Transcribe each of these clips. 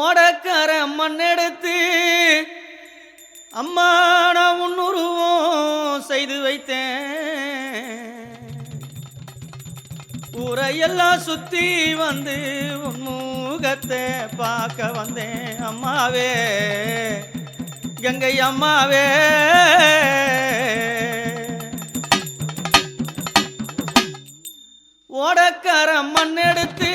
ஓடக்கார மண்ணெடுத்து அம்மா நான் உன்னுருவோம் செய்து வைத்தேன். ஊரையெல்லாம் சுத்தி வந்து உன் பார்க்க வந்தேன் அம்மாவே கங்கை அம்மாவே. ஓடக்கார மண்ணெடுத்து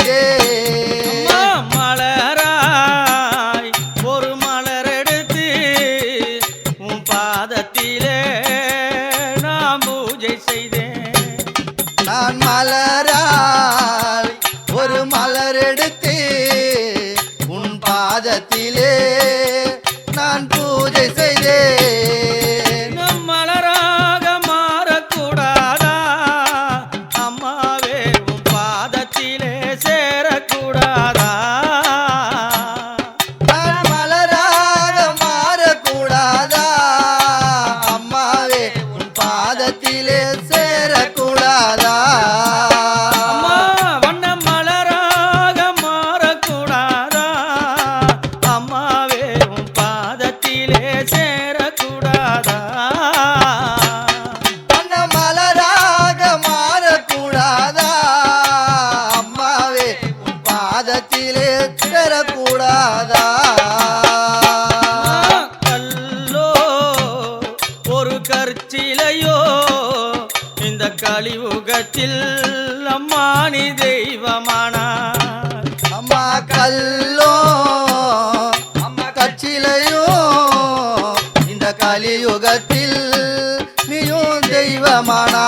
yeah. தெய்வமானா?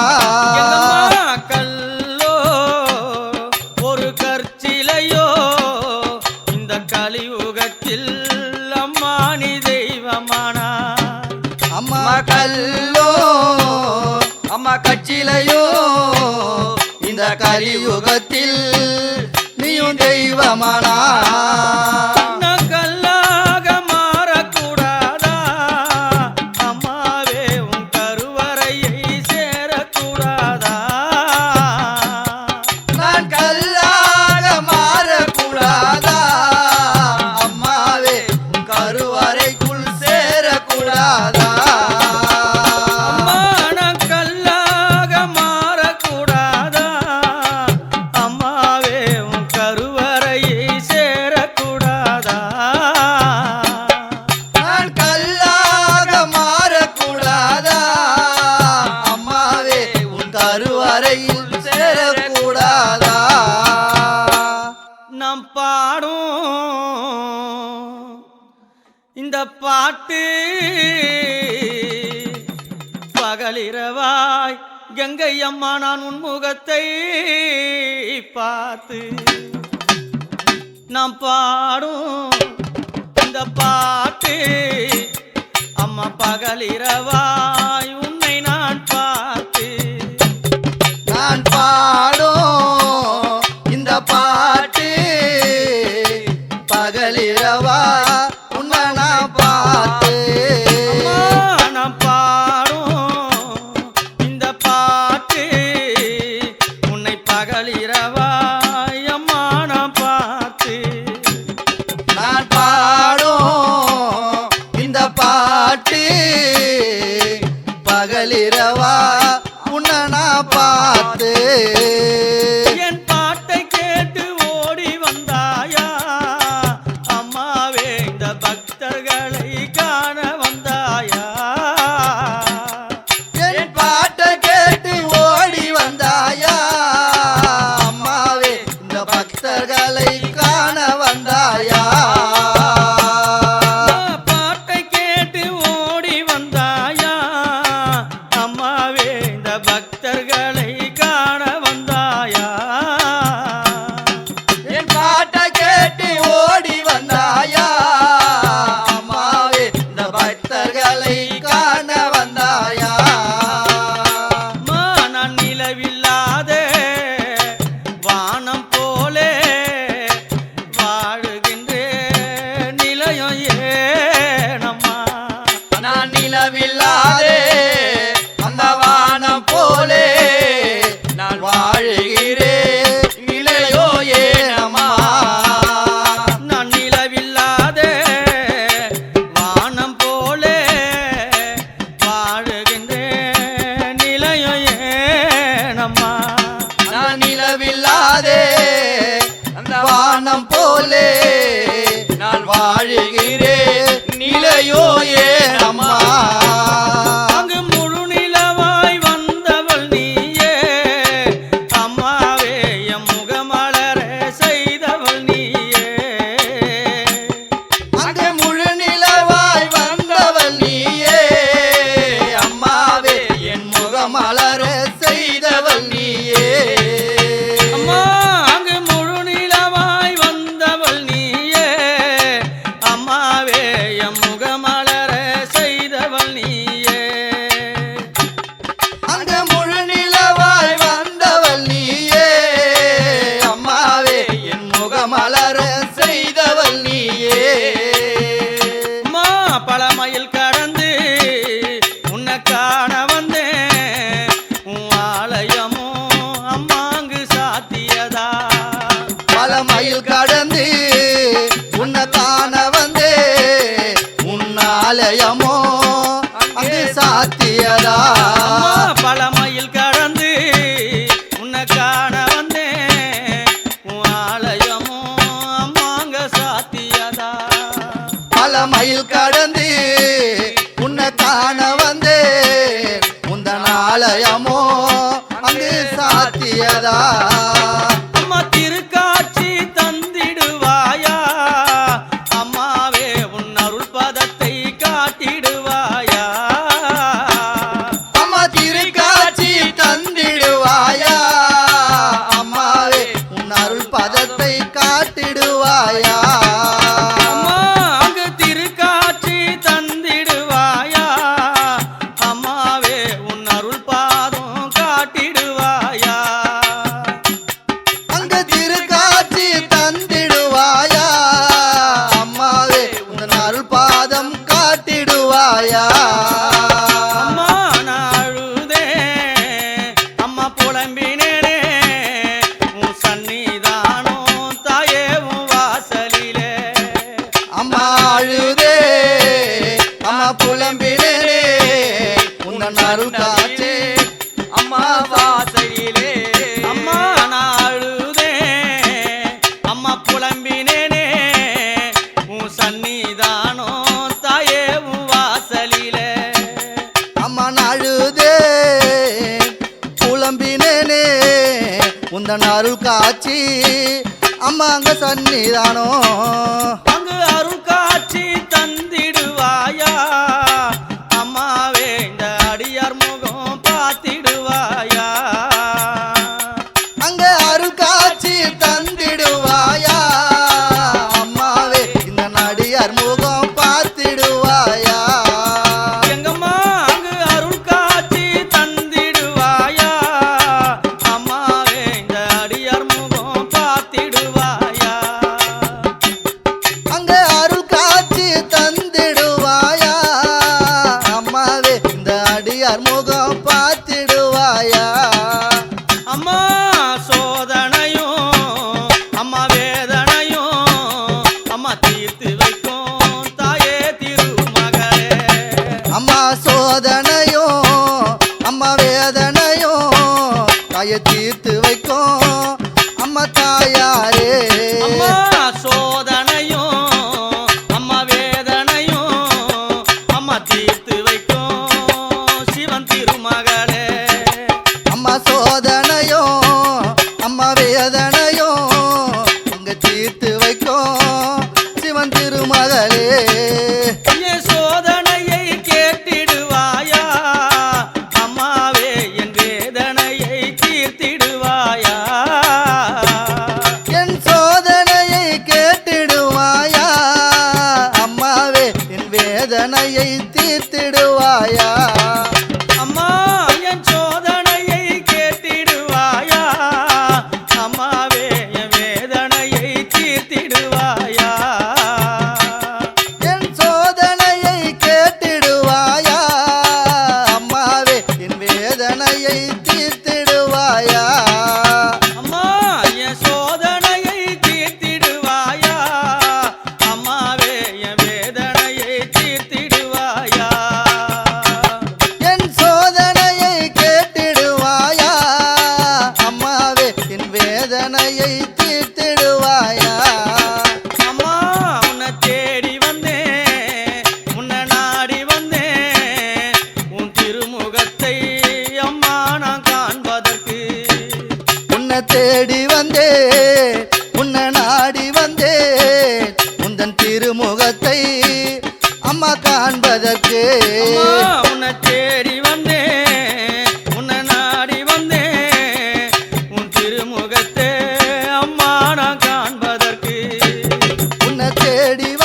கல்லோ ஒரு கற்சிலையோ இந்த கலியுகத்தில் அம்மா நீ தெய்வமானா? அம்மா கல்லோ அம்மா கட்சிலையோ இந்த கலியுகத்தில் நீயும் தெய்வமானா? பாட்டு பகலிரவாய் கங்கை அம்மா நான் உன்முகத்தை பார்த்து நாம் பாடும் இந்த பாட்டு. அம்மா பகலிரவாய் வந்து உன்னை காண வந்தேன். உன் ஆலயமும் அம்மாங்கு சாத்தியதா? பல மயில் கடந்து உன்னை காண வந்தே உன் ஆலயமோ அங்கு சாத்தியதா? பல மயில் கடந்து உன்னை காண வந்தேன். உன் ஆலயமோ அம்மாங்க சாத்தியதா? பல மயில் கடந்து உன்னை உன்னத்தான வந்தே முந்தனாலயமோ அங்கு சாத்தியதா? ஆச்சி. அம்மா அங்க சன்னிதானம் வேதனையும் தாயை தீர்த்து வைக்கும். அம்மா தாயாரே. சோதனை deriva.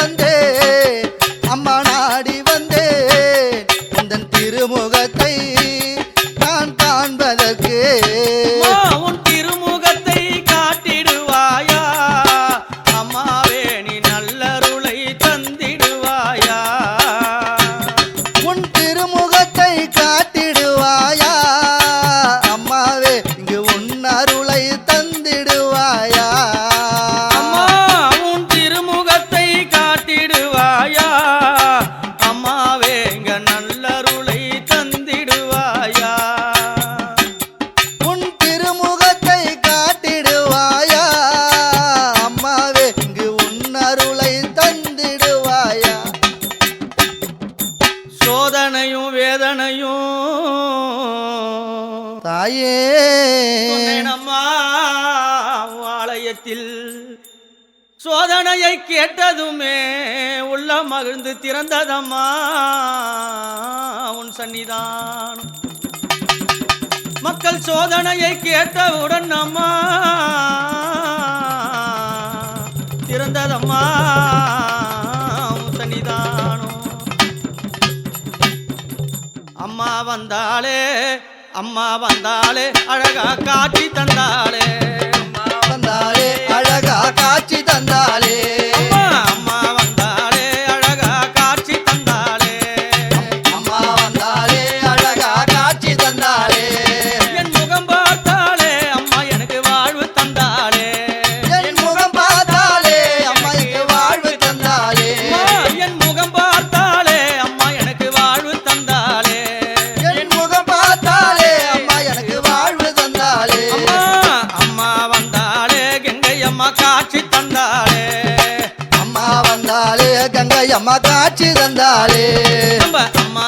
ஆலயத்தில் சோதனையை கேட்டதுமே உள்ள மகிழ்ந்து திறந்ததம்மா. உன் சன்னிதானம் மக்கள் சோதனையை கேட்டவுடன் அம்மா திறந்ததம்மா. சன்னிதானம் அம்மா வந்தாலே அம்மா வந்தாலே அழகா காட்டி தந்தா அம்மா காட்சி தந்தாலே அம்மா